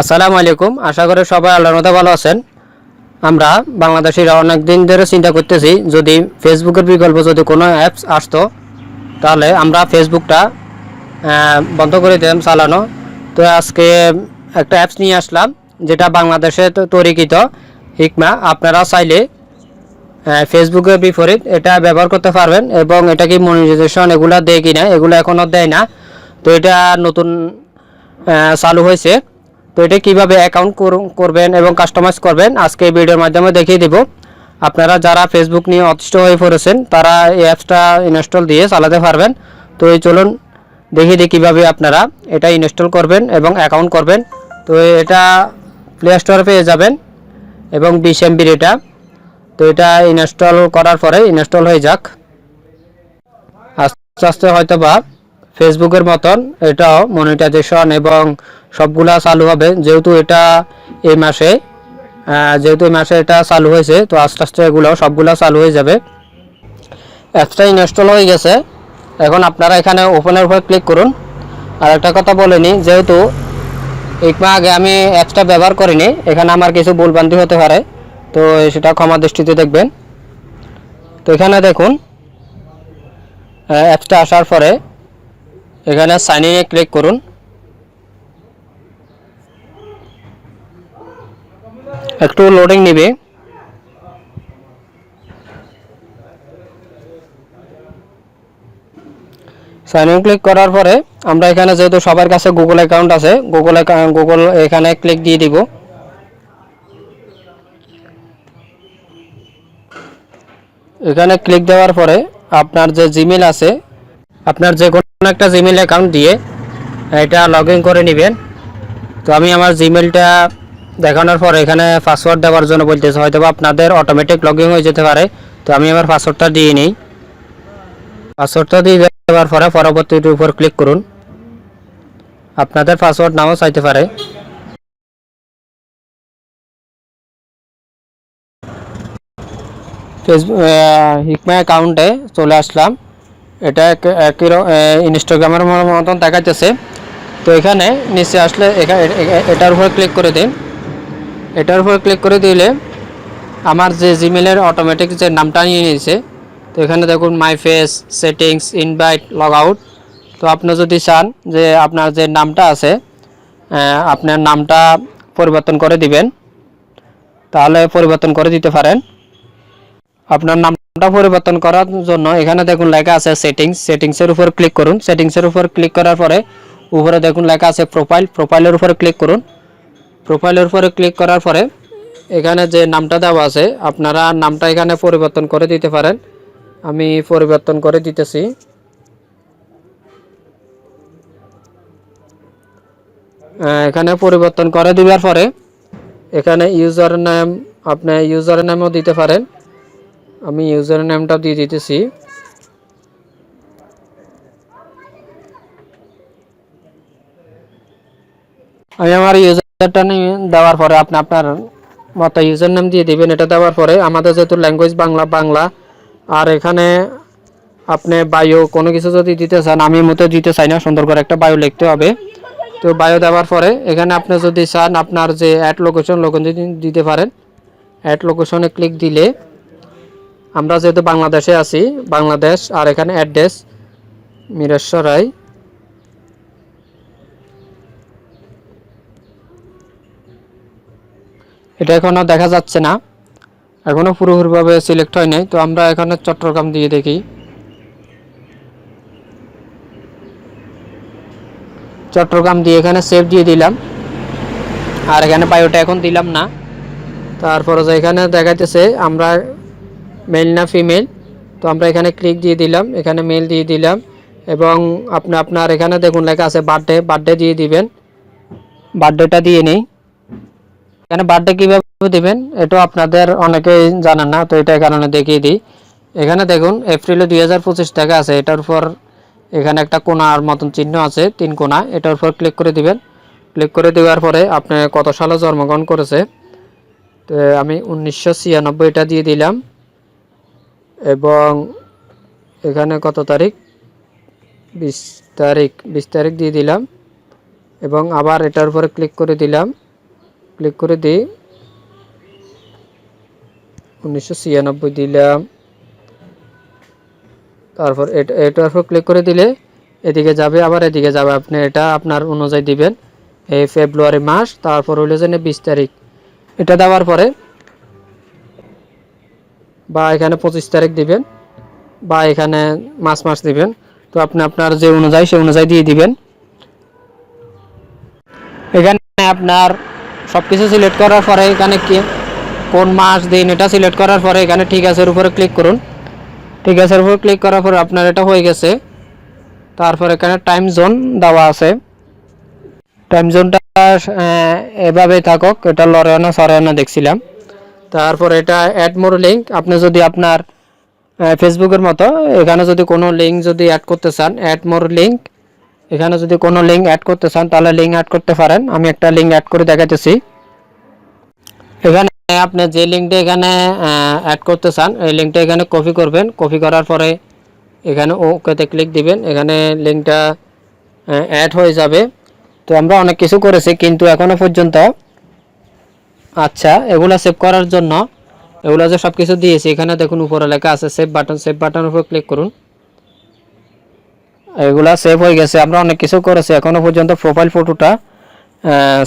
আসসালামু আলাইকুম। আশা করি সবাই আল্লাহর ভালো আছেন। আমরা বাংলাদেশিরা অনেক দিন ধরে চিন্তা করতেছি, যদি ফেসবুকের বিকল্প যদি কোনো অ্যাপস আসতো, তাহলে আমরা ফেসবুকটা বন্ধ করে দিলাম চালানো। তো আজকে একটা অ্যাপস নিয়ে আসলাম, যেটা বাংলাদেশে তৈরিকৃত। হিকমা, আপনারা চাইলে ফেসবুকের বিপরীত এটা ব্যবহার করতে পারবেন এবং এটা কি মনিটাইজেশন এগুলো দেয় কিনা, এগুলো এখনও দেয় না। তো এটা নতুন চালু হয়েছে। তো এটা কীভাবে অ্যাকাউন্ট করবেন এবং কাস্টমাইজ করবেন, আজকে এই ভিডিওর মাধ্যমে দেখিয়ে দেব। আপনারা যারা ফেসবুক নিয়ে অতিষ্ঠ হয়ে পড়েছেন, তারা এই অ্যাপসটা ইনস্টল দিয়ে চালাতে পারবেন। তো এই চলুন দেখিয়ে দিই কীভাবে আপনারা এটা ইনস্টল করবেন এবং অ্যাকাউন্ট করবেন। তো এটা প্লে স্টোরে পেয়ে যাবেন এবং বিশ এমবির এটা তো এটা ইনস্টল করার পরে ইনস্টল হয়ে যাক। আস্তে আস্তে হয়তো বা ফেসবুকের মতন এটাও মনিটাইজেশন এবং সবগুলা চালু হবে। যেহেতু এটা এই মাসে যেহেতু এই মাসে এটা চালু হয়েছে, তো আস্তে আস্তে এগুলো সবগুলো চালু হয়ে যাবে। অ্যাপসটা ইনস্টল হয়ে গেছে। এখন আপনারা এখানে ওপেনের উপর ক্লিক করুন। আর একটা কথা বলে নিই, যেহেতু একমা আগে আমি অ্যাপসটা ব্যবহার করিনি, এখানে আমার কিছু ভুলভ্রান্তি হতে পারে, তো সেটা ক্ষমা দৃষ্টিতে দেখবেন। তো এখানে দেখুন অ্যাপসটা আসার পরে এখানে সাইন ইনে ক্লিক করুন। একটু লোডিং নেবে। সাইন ইন ক্লিক করার পরে আমরা এখানে যেহেতু সবার কাছে গুগল অ্যাকাউন্ট আছে গুগল গুগল এখানে ক্লিক দিয়ে দিব। এখানে ক্লিক দেওয়ার পরে আপনার যে জিমেল আছে, আপনার যে একটা জিমেল অ্যাকাউন্ট দিয়ে, এটা লগ করে নেবেন। তো আমি আমার জিমেলটা দেখানোর পর এখানে পাসওয়ার্ড দেওয়ার জন্য বলতেছে হয়তো আপনাদের অটোমেটিক লগ হয়ে যেতে পারে। তো আমি আমার পাসওয়ার্ডটা দিয়ে নিই। পাসওয়ার্ডটা দিয়ে দেওয়ার পরে পরবর্তীটির উপর ক্লিক করুন। আপনাদের পাসওয়ার্ড নাও চাইতে পারে। হিকমা অ্যাকাউন্টে চলে আসলাম। এটা এক- একই ইনস্টাগ্রামের মতন দেখাচ্ছে তো এখানে নিচে আসলে এটার উপর ক্লিক করে দিন এটার উপর ক্লিক করে দিলে আমার যে জিমেলের অটোমেটিক যে নামটা নিয়ে নিয়েছে, তো এখানে দেখুন my face settings invite log out তো আপনি যদি চান যে আপনার যে নামটা আছে আপনার নামটা পরিবর্তন করে দিবেন, তাহলে পরিবর্তন করে দিতে পারেন। আপনার নামটা পরিবর্তন করার জন্য এখানে দেখুন লেখা আছে সেটিংস সেটিংসের উপর ক্লিক করুন। সেটিংসের উপর ক্লিক করার পরে উপরে দেখুন লেখা আছে প্রোফাইল প্রোফাইলের উপরে ক্লিক করুন। প্রোফাইলের উপরে ক্লিক করার পরে এখানে যে নামটা দেওয়া আছে, আপনারা নামটা এখানে পরিবর্তন করে দিতে পারেন। আমি পরিবর্তন করে দিতেছি। এখানে পরিবর্তন করে দেওয়ার পরে এখানে ইউজার নেম আপনি ইউজার নেমও দিতে পারেন। আমি ইউজার নেমটা দিয়ে দিতেছি। আমি আমার ইউজারটা দেওয়ার পরে আপনি আপনার মতো ইউজার নেম দিয়ে দিবেন। এটা দেওয়ার পরে আমাদের যেহেতু ল্যাঙ্গুয়েজ বাংলা বাংলা, আর এখানে আপনি বায়ো কোনো কিছু যদি দিতে চান, আমি মতো দিতে চাই না, সুন্দর করে একটা বায়ো লিখতে হবে। তো বায়ো দেওয়ার পরে এখানে আপনি যদি চান আপনার যে অ্যাড লোকেশন লোকেশন দিতে পারেন অ্যাড লোকেশনে ক্লিক দিলে আমরা যেহেতু বাংলাদেশে আছি, বাংলাদেশ আর এখানে অ্যাড্রেস মিরেশ্বর রায়। এটা এখনও দেখা যাচ্ছে না এখনও পুরোপুরিভাবে সিলেক্ট হয় নাই, তো আমরা এখানে চট্টগ্রাম দিয়ে দেখি। চট্টগ্রাম দিয়ে এখানে সেভ দিয়ে দিলাম, আর এখানে বায়োটা এখন দিলাম না। তারপরে যে এখানে দেখাইতেছে, আমরা মেল না ফিমেল তো আমরা এখানে ক্লিক দিয়ে দিলাম, এখানে মেল দিয়ে দিলাম, এবং আপনি, আপনার এখানে দেখুন লেখা আছে বার্থডে বার্থডে দিয়ে দিবেন। বার্থডেটা দিয়ে নেই। এখানে বার্থডে কীভাবে দিবেন, এটাও আপনাদের অনেকেই জানেন না, তো এটা কারণে দেখিয়ে দিই। এখানে দেখুন এপ্রিলে দুই হাজার পঁচিশ টাকা আছে, এটার উপর এখানে একটা কোনার মতন চিহ্ন আছে, তিন কোনা এটার উপর ক্লিক করে দিবেন। ক্লিক করে দেওয়ার পরে আপনি কত সালে জন্মগ্রহণ করেছে? তো আমি উনিশশো ছিয়ানব্বই এটা দিয়ে দিলাম। এবং এখানে কত তারিখ? বিশ তারিখ বিশ তারিখ দিয়ে দিলাম এবং আবার এটার উপরে ক্লিক করে দিলাম। ক্লিক করে দিই উনিশশো ছিয়ানব্বই দিলাম। তারপর এটা এটার উপর ক্লিক করে দিলে এদিকে যাবে, আবার এদিকে যাবে। আপনি এটা আপনার অনুযায়ী দিবেন। এই ফেব্রুয়ারি মাস, তারপর হইল যে বিশ তারিখ। এটা দেওয়ার পরে বা এখানে পঁচিশ তারিখ দিবেন বা এখানে মাস মাস দিবেন, তো আপনি আপনার যে অনুযায়ী, সে অনুযায়ী দিয়ে দিবেন। এখানে আপনার সব কিছু সিলেক্ট করার পরে এখানে কি, কোন মাস, দিন এটা সিলেক্ট করার পরে এখানে ঠিক আছে এর উপরে ক্লিক করুন। ঠিক আছে, এর উপরে ক্লিক করার পরে আপনার এটা হয়ে গেছে। তারপর এখানে টাইম জোন দেওয়া আছে। টাইম জোনটা এভাবেই থাকুক, এটা লড়ে না সরে না দেখছিলাম। তারপর এটা অ্যাড মোর লিঙ্ক আপনি যদি আপনার ফেসবুকের মতো, এখানে যদি কোনো লিঙ্ক যদি অ্যাড করতে চান অ্যাড মোর লিঙ্ক এখানে যদি কোনো লিঙ্ক অ্যাড করতে চান, তাহলে লিঙ্ক অ্যাড করতে পারেন। আমি একটা লিঙ্ক অ্যাড করে দেখাতেছি এখানে আপনি যে লিঙ্কটা এখানে অ্যাড করতে চান, এই লিঙ্কটা এখানে কপি করবেন। কপি করার পরে এখানে ওকেতে ক্লিক দিবেন। এখানে লিঙ্কটা অ্যাড হয়ে যাবে। তো আমরা অনেক কিছু করেছি, কিন্তু এখনও পর্যন্ত আচ্ছা এগুলা সেভ করার জন্য এগুলা যে সব কিছু দিয়েছি, এখানে দেখুন উপরে লেখা আছে সেভ বাটন সেভ বাটনের উপর ক্লিক করুন। এগুলা সেভ হয়ে গেছে, আমরা অনেক কিছু করেছি, এখনও পর্যন্ত প্রোফাইল ফটোটা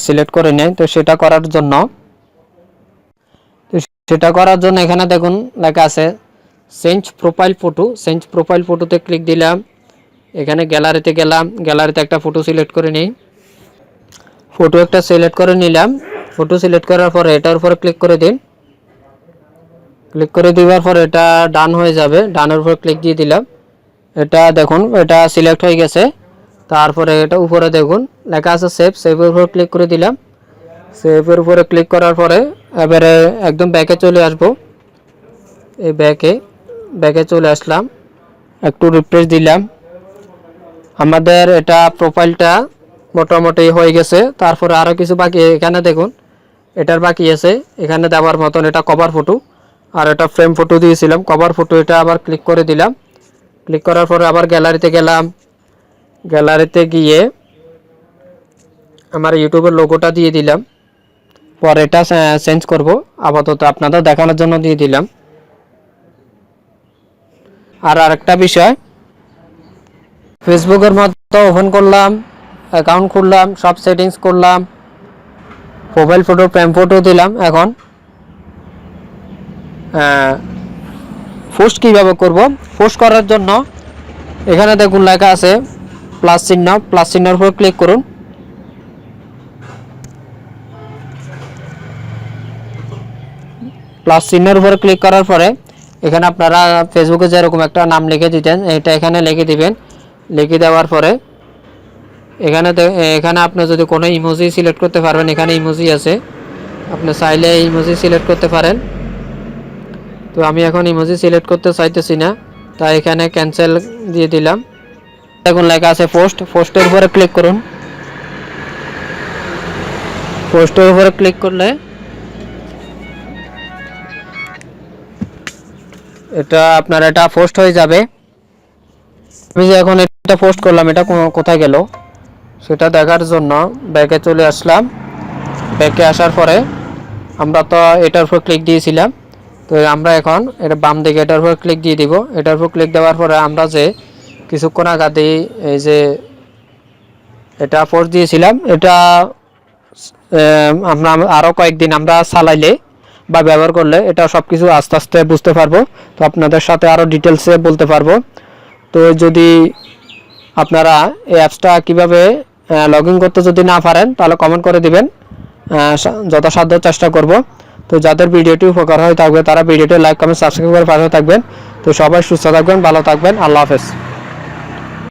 সিলেক্ট করে নেই, তো সেটা করার জন্য। তো সেটা করার জন্য এখানে দেখুন লেখা আছে change profile photo change profile ফটোতে ক্লিক দিলাম। এখানে গ্যালারিতে গেলাম গ্যালারিতে একটা ফটো সিলেক্ট করে নিই। ফটো একটা সিলেক্ট করে নিলাম ফটো সিলেক্ট করার পরে এটার উপরে ক্লিক করে দিন। ক্লিক করে দেওয়ার পর এটা ডান হয়ে যাবে। ডানের উপর ক্লিক দিয়ে দিলাম। এটা দেখুন, এটা সিলেক্ট হয়ে গেছে। তারপরে এটা উপরে দেখুন, লেখা আছে সেভ সেভের উপর ক্লিক করে দিলাম। সেভের উপরে ক্লিক করার পরে এবারে একদম ব্যাকে চলে আসব। এই ব্যাকে ব্যাকে চলে আসলাম। একটু রিফ্রেশ দিলাম। আমাদের এটা প্রোফাইলটা মোটামুটি হয়ে গেছে। তারপরে আরও কিছু বাকি, এখানে দেখুন এটার বাকি আছে। এখানে দেওয়ার মতন এটা কভার ফটো আর এটা ফ্রেম ফটো দিয়েছিলাম। কভার ফটো এটা আবার ক্লিক করে দিলাম। ক্লিক করার পরে আবার গ্যালারিতে গেলাম। গ্যালারিতে গিয়ে আমার ইউটিউবের লোগোটা দিয়ে দিলাম। পরে এটা চেঞ্জ করব। আপাতত আপনাদের দেখানোর জন্য দিয়ে দিলাম। আর আরেকটা বিষয় ফেসবুকের মতো ওপেন করলাম অ্যাকাউন্ট খুললাম, সব সেটিংস করলাম। প্রোফাইল ফটো প্রেম ফটো দিলাম এখন। পোস্ট কীভাবে করব? পোস্ট করার জন্য এখানে দেখুন লেখা আছে প্লাস চিহ্ন প্লাস চিহ্নের উপর ক্লিক করুন। প্লাস চিহ্নের উপর ক্লিক করার পরে এখানে আপনারা ফেসবুকে যেরকম একটা নাম লিখে দিতেন, এটা এখানে লিখে দিবেন। লিখে দেওয়ার পরে এখানে এখানে আপনি যদি কোনো ইমোজি সিলেক্ট করতে পারবেন, এখানে ইমোজি আছে। আপনি চাইলে ইমোজি সিলেক্ট করতে পারেন। তো আমি এখন ইমোজি সিলেক্ট করতে চাইতেছি না, তাই এখানে ক্যান্সেল দিয়ে দিলাম। এখন লেখা আছে পোস্ট পোস্টের উপরে ক্লিক করুন। পোস্টের উপরে ক্লিক করলে এটা আপনার এটা পোস্ট হয়ে যাবে। আমি যে এখন এটা পোস্ট করলাম, এটা কোথায় গেল? সেটা দেখার জন্য ব্যাকে চলে আসলাম। ব্যাকে আসার পরে আমরা তো এটার উপর ক্লিক দিয়েছিলাম। তো আমরা এখন এটা বাম দিকে এটার উপর ক্লিক দিয়ে দিব। এটার উপর ক্লিক দেওয়ার পরে আমরা যে কিছুক্ষণ আগাতে এই যে এটা পোস্ট দিয়েছিলাম, এটা আমরা আরও কয়েকদিন আমরা চালাইলে বা ব্যবহার করলে এটা সব কিছু আস্তে আস্তে বুঝতে পারব। তো আপনাদের সাথে আরও ডিটেলসে বলতে পারব। তো যদি আপনারা এই অ্যাপসটা কীভাবে লগ ইন করতে যদি না পারেন, তাহলে কমেন্ট করে দিবেন। যথাসাধ্য চেষ্টা করব। তো যাদের ভিডিওটি উপকার হয়ে থাকবে, তারা ভিডিওটি লাইক কমেন্ট সাবস্ক্রাইব করে পাশে থাকবেন। তো সবাই সুস্থ থাকবেন, ভালো থাকবেন। আল্লাহ হাফেজ।